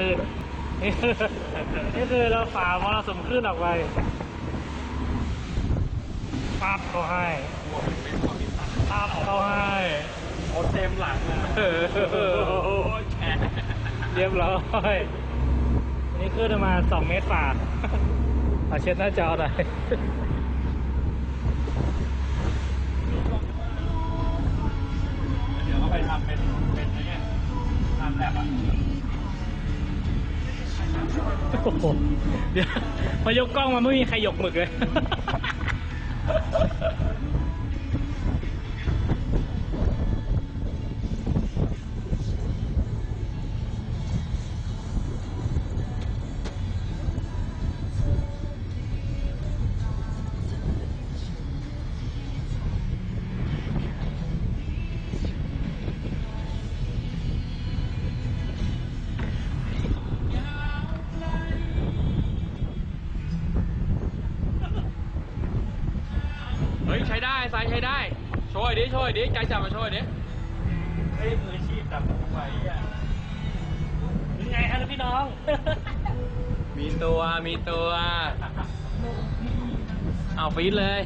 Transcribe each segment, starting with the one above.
ดูคลื่นครับคลื่นนี่คือนี่คือเราฝ่ามรสุมคลื่นออกไปปั๊บเขาให้ปั๊บเขาให้โอ้เต็มหลังเลยเออโอ้ยแฉะเรียบร้อยนี่ขึ้นประมาณสองเมตรฝ่าเอาเช็ดหน้าจอหน่อยเดี๋ยวเขาไปทำเป็นเป็นอะไรเนี่ยทำแบบอะ โอ้โหเดี๋ยวพอยกกล้องมาไม่มีใครยกหมึกเลย ดิช่วยดิใจจับมาช่วยดิเฮ้ยมืออาชีพจับกูไว้อะยังไงครับพี่น้อง มีตัวมีตัว เอาฟีดเลย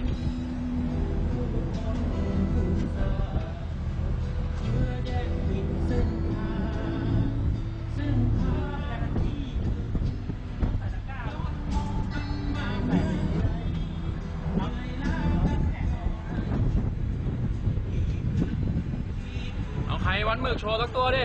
ใครวันหมึกโชว์สักตัวดิ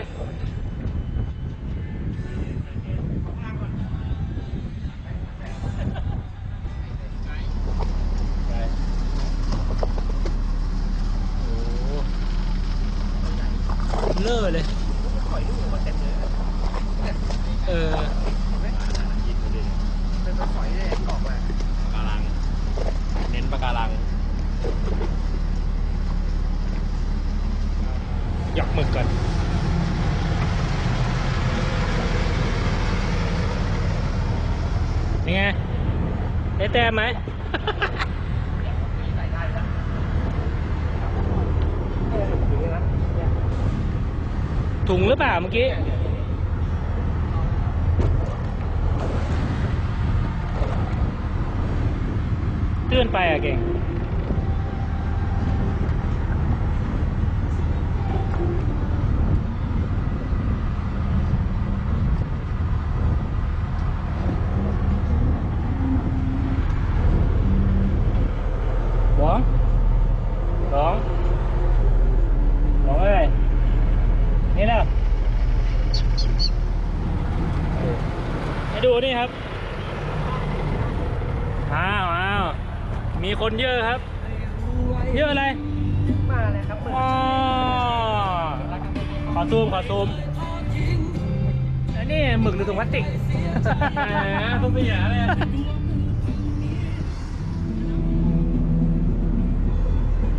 เลอะเลย เออ ปะการัง เน้นปะการัง หยอกหมึกก่อน ยังไง ได้ แต้มไหมถุงหรือเปล่าเมื่อกี้เลื่อนไปอะเก่ง แหมต้องเสียเลย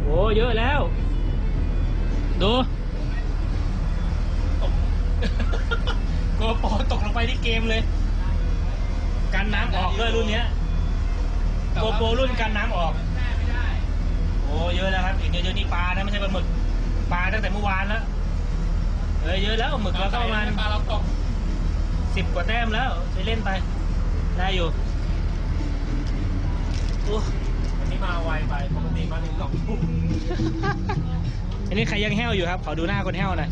โอ้เยอะแล้ว ดูโกโปรตกลงไปที่เกมเลย กันน้ำออกเลยรุ่นเนี้ยโกโปรรุ่นกันน้ำออก โอ้เยอะแล้วครับอีกเยวเดี๋ยวนี้ปลานะไม่ใช่ปลาหมึกปลาตั้งแต่เมื่อวานแล้วเอ้ยเยอะแล้วหมึกเราก็มาณปลาเราตก สิบกว่าแต้มแล้วไปเล่นไป ได้อยู่โอ้วันนี้มาไวไปปกติมาถึงสองทุ่มอันนี้ใครยังแห้วอยู่ครับ ขอดูหน้าคนแห้วหน่อย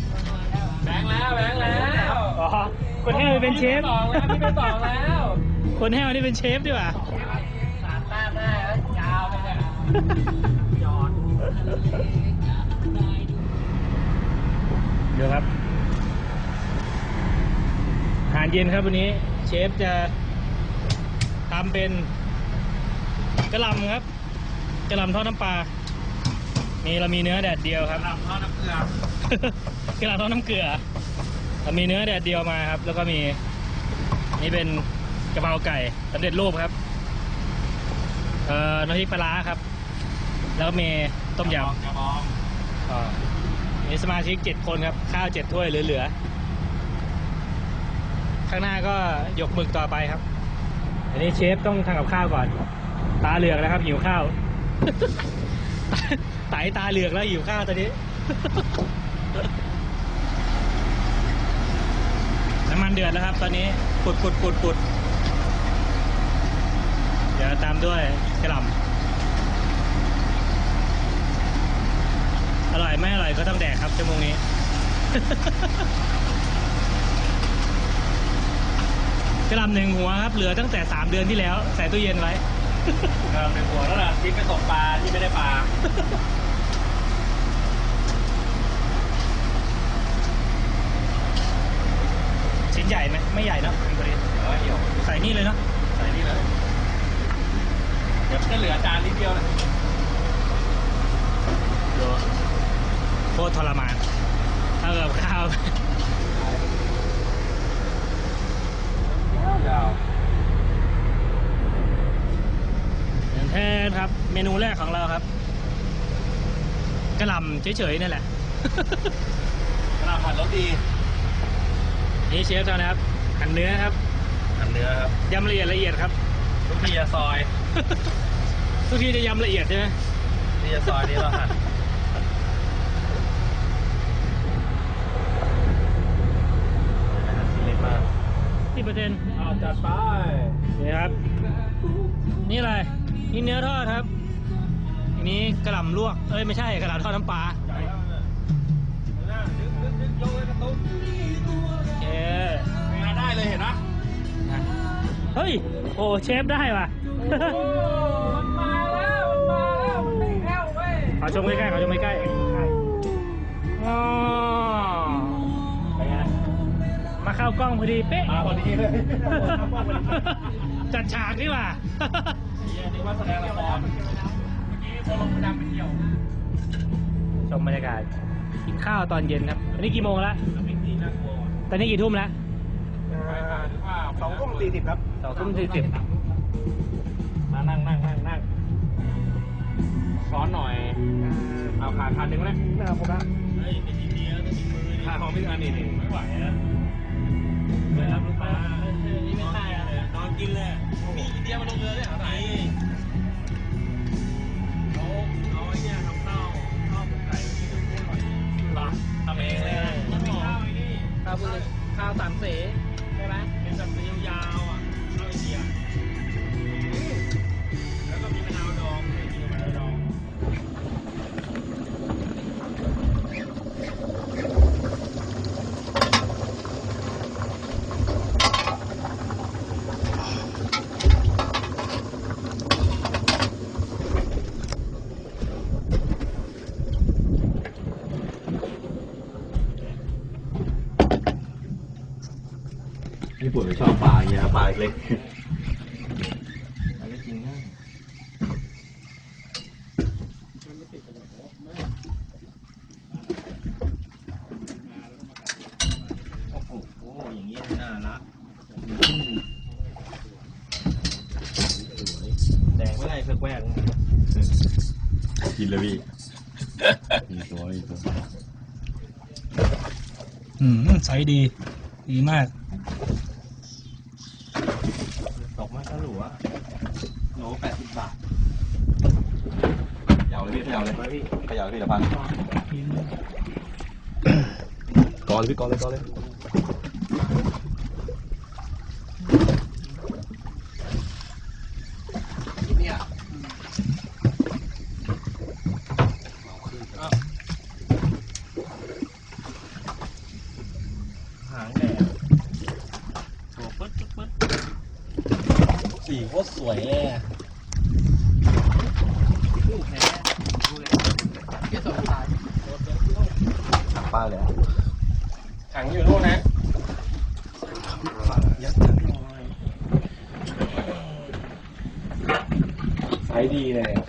แบงค์แล้วแบงค์แล้วอ๋อคนแห้วเป็นเชฟสองแล้วพี่เป็นสองแล้ว คนแห้วนี่เป็นเชฟดีกว่าสามแต้มได้แล้วยาวไปเนี่ยยอดเดี๋ยวครับอา หารเย็นครับวันนี้ เชฟจะทำเป็นกระหลำครับกระหลำทอดน้ำปลามีเรามีเนื้อแดดเดียวครับทำข้าวน้ำเกลือกระหลำทอดน้ำเกลือเรามีเนื้อแดดเดียวมาครับ แล้วก็มีนี่เป็นกะเพราไก่สำเร็จรูปครับเอ่อน้ำพริกปลาร้าครับ แล้วก็มีต้มยำกระบองอ่ามีสมาชิกเจ็ดคนครับ ข้าวเจ็ดถ้วยเหลือๆ ข้างหน้าก็ยกหมึกต่อไปครับ อันนี้เชฟต้องทำกับข้าวก่อน ตาเหลือกแล้วครับหิวข้าวไตตาเหลือกแล้วหิวข้าวตอนนี้ น้ำมันเดือดแล้วครับ ตอนนี้ปุดปุดปุดปุดเดี๋ยวตามด้วยกระหล่ำอร่อยไม่อร่อยก็ต้องแดกครับชั่วโมงนี้ กระหล่ำหนึ่งหัวครับ เหลือตั้งแต่สามเดือนที่แล้ว ใส่ตู้เย็นไว้เออเป็นหัวแล้วล่ะที่ไปตกปลาที่ไม่ได้ปลาชิ้นใหญ่ไหมไม่ใหญ่เนอะคุณบริษเดี๋ยวเดี๋ยวใส่นี่เลยเนาะใส่นี่เลยเดี๋ยวจะเหลือจานนิดเดียวนะดูโคตรทรมาน ถ้าเกิดข้าว ยาวแทนครับ เมนูแรกของเราครับกระหล่ำเฉยๆนี่แหละ ขนาดผัดรสดีนี่เชฟทำนะครับหั่นเนื้อครับหั่นเนื้อครับยำละเอียดละเอียดครับ ทุกทีจะซอย ทุกทีจะยำละเอียดใช่ไหมนี่จะซอยนี่เราหั่นเล็กมากที่เปอร์เซ็นต์เอา จัดไปนี่ครับ นี่อะไร นี่เนื้อทอดครับอันนี้กระหล่ำลวก เอ้ยไม่ใช่กระหล่ำทอดน้ำปลาใหญ่แล้วนะน่าดึงดึงดึงยกเลยกระตุ้นโอเคงานได้เลยเห็นปะอะเฮ้ย โอ้เชฟได้ว่ะมันมาแล้ว มันมาแล้วมันไม่แห้วเว้ยขอชมใกล้ๆขอชมใกล้ๆ เข้ากล้องพอดีเป๊ะมาพอดีเลยจัดฉากดีกว่าเยี่ยนี่ว่าแสดงละครเมื่อกี้พอลงดำไปเที่ยวชมบรรยากาศกินข้าวตอนเย็นครับอันนี้กี่โมงแล้วแล้วไม่ตีน่ากลัวตอนนี้กี่ทุ่มแล้วสองทุ่มสี่สิบครับสองทุ่มสี่สิบมานั่งนั่งนั่งนั่งซ้อนหน่อย เอาขาขาหนึ่งแล้วน่าผมละเฮ้ยเป็นทีเดียวต้องมีมือขาของพี่อันนี้นี่ไม่ไหวนะ เวลาลูกค้านี่ไม่ตายเลยนอนกินเลยมีอินเดียมาลงเรือด้วยเหรอไหนเขาเอาไอ้เนี่ยทำข้าวข้าวหมกไก่ที่ดูอร่อยหรอทำเองเลยข้าวไอ้นี่ข้าวข้าวสามเส ญี่ปุ่นไม่ชอบปลาอย่างเงี้ยปลาเล็กโอ้โหอย่างนี้น่ารักแดงไม่ได้เพื่อแกล้งกินเลยพี่มีตัวมีตัวอืมไซส์ดี ดีมาก ตกมากก็ หลัวโลแปดสิบบาทเขยาวเลยพี่เขยาวเลยพี่เขยาวเลยพี่เดี๋ยวพังกอนเลยพี่กอนเลยกอนเลยเนี่ยหางแดงตัวปึ๊ดปึ๊ดปึ๊ด สีโคตรสวยเลยอะถังป้าเลยอะถังอยู่นู่นนะยัดถังหน่อยไซส์ดีเลยอะ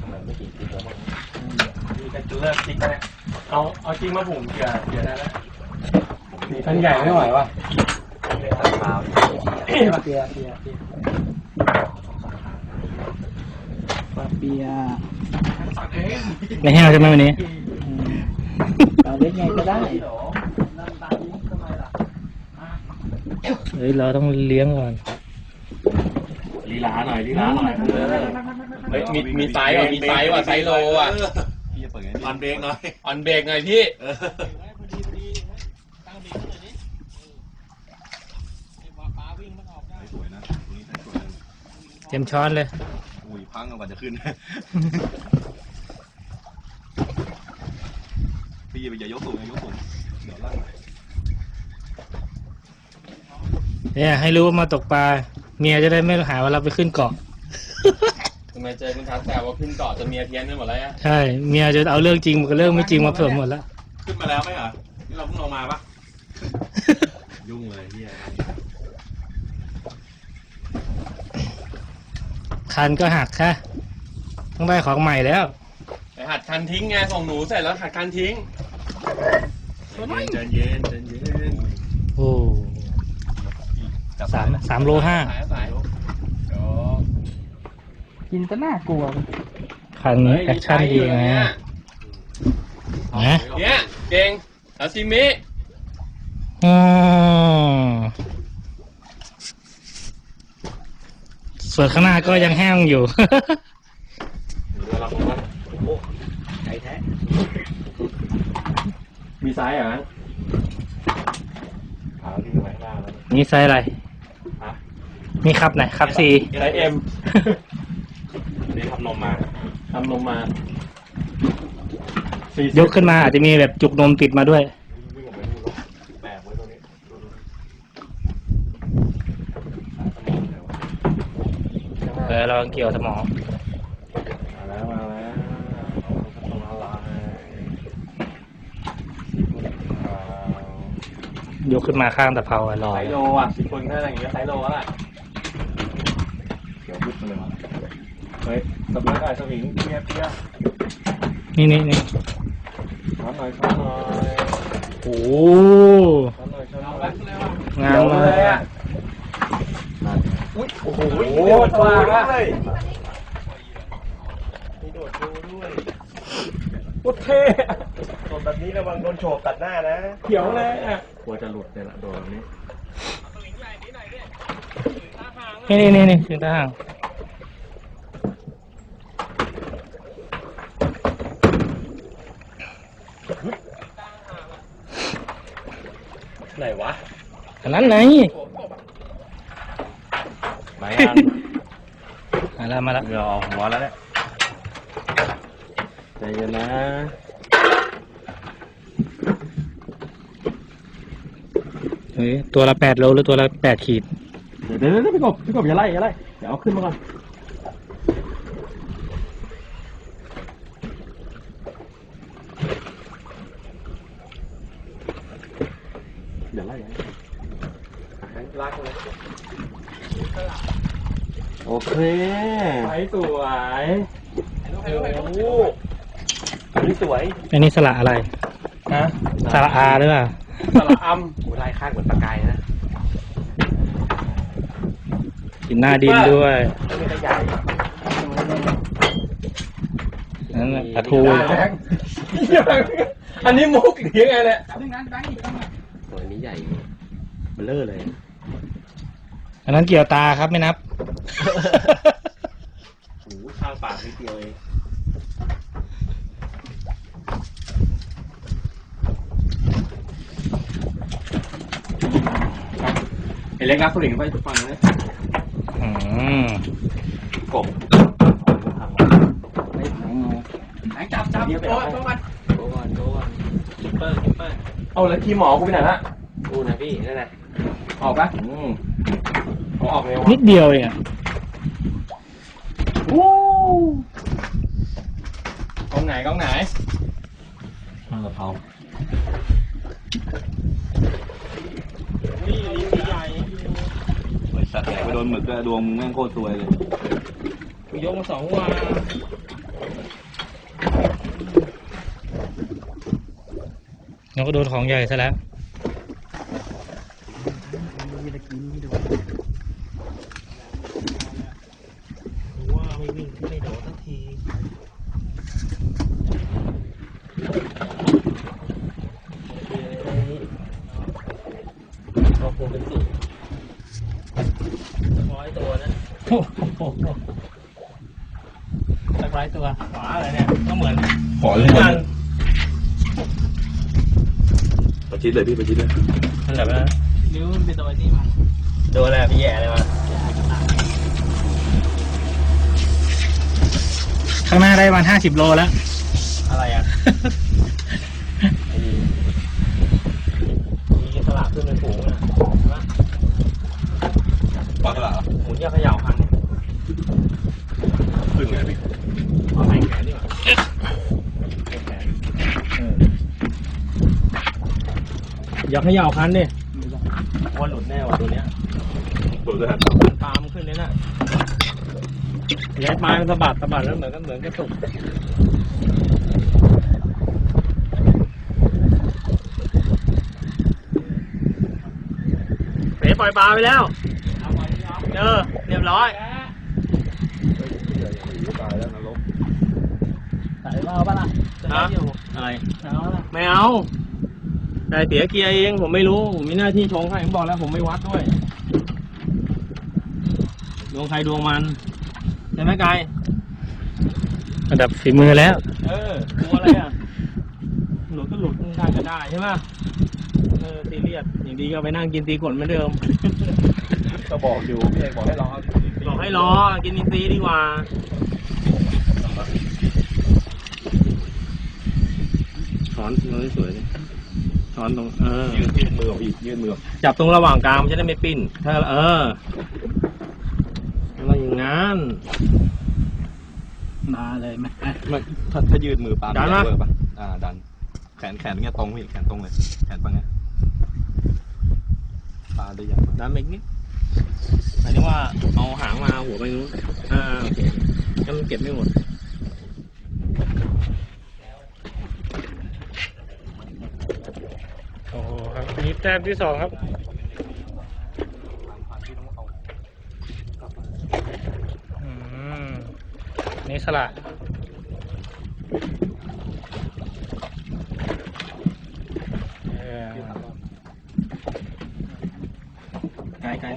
ทำไมไม่กี่ติ๊กแล้วมั้งมีกันจุเลิกจริงนะเอาเอาจริงมาบุ่มเกลือ เกลือได้แล้วอันใหญ่ไม่ไหวว่ะเหลือถังเปล่าเปียเปียเปียปลาเปียไม่แห้วใช่ไหมวันนี้ปลาเล็กไงก็ได้เฮ้ยเราต้องเลี้ยงก่อนลีลาหน่อยลีลาหน่อยเฮ้ยมีมีไซส์ว่ะมีไซส์ว่ะไซส์โลอะพี่จะเปิดไงพี่ออนเบรกหน่อยออนเบรกหน่อยพี่ เออ พอดีพอดีตั้งเบรกเลยดิปลาวิ่งมันออกได้ สวยนะตรงนี้สวยเลย เต็มช้อนเลย อุ้ยพังกว่าจะขึ้น พี่อย่าไปอย่ายกสูงอย่ายกสูงเดี๋ยวล่างเนี่ยให้รู้ว่ามาตกปลา เมียจะได้ไม่หาว่าเราไปขึ้นเกาะ ทำไมเจอคุณทัศน์แต่ว่าขึ้นเกาะจะเมียเพี้ยนไปหมดแล้วอะใช่ เมียจะเอาเรื่องจริงกับเรื่องไม่จริงมาผสมหมดแล้ว ขึ้นมาแล้วไหมเหรอ นี่เราเพิ่งลงมาปะยุ่งเลยเฮีย คันก็หักค่ะ ต้องได้ของใหม่แล้วไปหัดคันทิ้งไงส่งหนูเสร็จแล้วหัดคันทิ้งใจเย็นใจเย็นโอ้จับสามสามโลห้าสายสายเดี๋ยวกินซะน่ากลัว คันนี้แอคชั่นดีไงนะเนี่ยเก่งซาซิมิ อืม ส่วนข้างหน้าก็ยังแห้งอยู่เดี๋ยวเราลงมาโอ้โหใจแท้ มีซ้ายเหรอขาวิ่งไปข้างหน้าแล้วนี่ไซส์อะไร ฮะนี่ครับไหนครับสี่ไซส์เอ็มอันนี้ทำนมมาทำลงมายกขึ้นมาอาจจะมีแบบจุกนมติดมาด้วย วิ่งออกไปดูรถแบกไว้ตรงนี้ดูดู เออเราเกี่ยวสมองมาแล้วมาแล้วตรงอะไรยกขึ้นมาข้างตะเภาอะลอไซยโลอะสิบคนก็อะไรอย่างเงี้ยไซโลแล้วแหละเดี๋ยวพุดมาเลยว่ะเฮ้ยสมัยก่อนสวิงเปียเปียนี่นี่นี่ช้อนหน่อยช้อนหน่อยโอ้ช้อนหน่อยช้อนหน่อยงามเลเลย ย อะ อะ โอ้โห โอ้โหปลาละมีโดดดูด้วยโคตรเท่โดดแบบนี้ระวังโดนโฉบตัดหน้านะเขียวเลยอะกลัวจะหลุดเนี่ยละโดดแบบนี้นี่นี่นี่นี่ถึงทางไหนวะอันนั้นไหนไหนอัน แล้วมาแล้วเหงื่อออกหัวแล้วเนี่ยใจเย็นนะเฮ้ยตัวละแปดโลหรือตัวละแปดขีด เดี๋ยวเดี๋ยวเดี๋ยวพี่กบพี่กบอย่าไล่อย่าไล่เดี๋ยวเอาขึ้นมาก่อนอย่าไล่อย่าไล่ รักเลย โอเค ไซ ส์สวยโอ้โหอันนี้สวยอันนี้สละอะไรฮะสละอาหรือเปล่าสระอัมโอ้ลายข้างเหมือนปลากายนะกินหน้าดินด้วยไม่เป็นใหญ่นั่นน่ะปลาทูอันนี้มุกหรือยังไงเนี่ยตัวนี้ใหญ่เบลเลอร์เลย อันนั้นเกี่ยวตาครับไม่นับโอ้โห ข้างปากนิดเดียวเองไอเล็กรักผู้หญิงไปฟังนะอืมกบจับจับเยี่ยมไปโอ้เอายต้องมาโดนโดนคิปเปอร์คิปเปอร์เอาแล้วทีมหมอกูไปไหนละดูนะพี่นั่นแหละออกปะอืมเขาออกเร็วนิดเดียวเองอะ กล้องไหนกล้องไหนข้างกะเพรานี่ลิ้นใหญ่บริษัทไหนไปโดนหมึกก็ดวงมึงแม่งโคตรซวยเลยกูยกมาสองวันแล้วก็โดนของใหญ่ซะแล้ว ว่าไม่วิ่งไม่โดดสักที ก็คงเป็นสิร้อยตัวนะ โอ้โหสักร้อยตัวขวาอะไรเนี่ย ก็เหมือน ขอเลย มัน ชิด เลยพี่ไปชิดเลยนั่นแหละนะนิ้วมันเป็นตัวนี้มาโดนอะไรพี่แย่เลยมาข้างหน้าได้ประมาณห้าสิบโลแล้ว อะไรอะมีสลากขึ้นเป็นฝูงอะเห็นปะปลาตลาดหมุนยาเขย่าคัน ขึ้นไงพี่ เอาแข่งแขนดีกว่า อยากเขย่าคันดิว่าหลุดแน่ว่ะตัวเนี้ยโดนด้วยฮะตามขึ้นเลยน่ะย้ายไม้มันสะบัดสะบัดแล้วเหมือนกันเหมือนกระตุกเป๋ปล่อยปลาไปแล้ว เออเรียบร้อยตายแล้วนรกใส่ว่าปะล่ะจะได้อยู่อะไรเอาล่ะไม่เอา แต่เสียเกียร์เองผมไม่รู้ ผมมีหน้าที่ชงให้ผมบอกแล้วผมไม่วัดด้วย ดวงใครดวงมันใช่ไหมกายระดับฝีมือแล้ว เออตัวอะไรอะ หลุดก็หลุดได้ก็ได้ใช่ไหมเออซีเรียสอย่างดีก็ไปนั่งกินตีกดเหมือนเดิม ก็บอกอยู่พี่เอกบอกให้รอบอกให้รอกินอินทรีย์ดีกว่าถอนมือสวยเลยถอนตรงเออ ยืนยืนมือออกอีกยืนมือออกจับตรงระหว่างกลางมันจะได้ไม่ปิ้น ถ้า เอออะไรอย่างงั้นมาเลยไหมไม่ถ้าถ้ายืดมือปลาดันไม่นะเวิร์กปะอ่า ดัน แขนแขนเงี้ยตรงพี่แขนตรงเลย แขนปังเงี้ยปลาได้ยังดันไปอีกนิดหมายถึงว่าเอาหางมาหัวไปนู้นอ่าโอเคงั้นมันเก็บไม่หมด โอ้โหครับนี่แต้มที่สองครับอืมนี่สละเออไกลไกล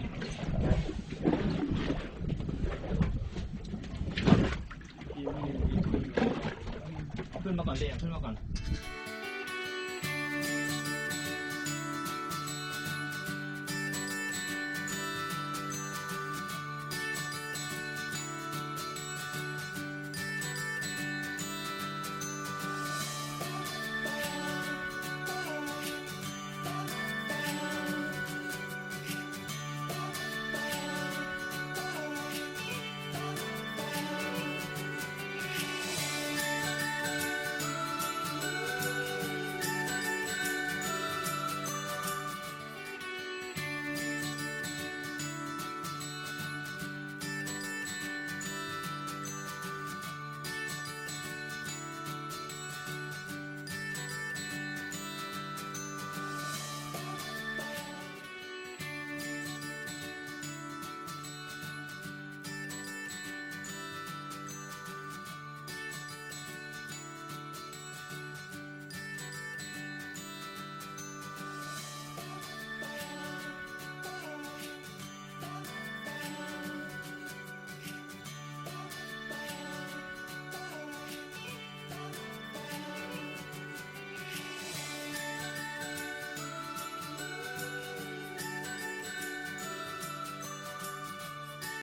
ขึ้นมาก่อนเดี๋ยวขึ้นมาก่อน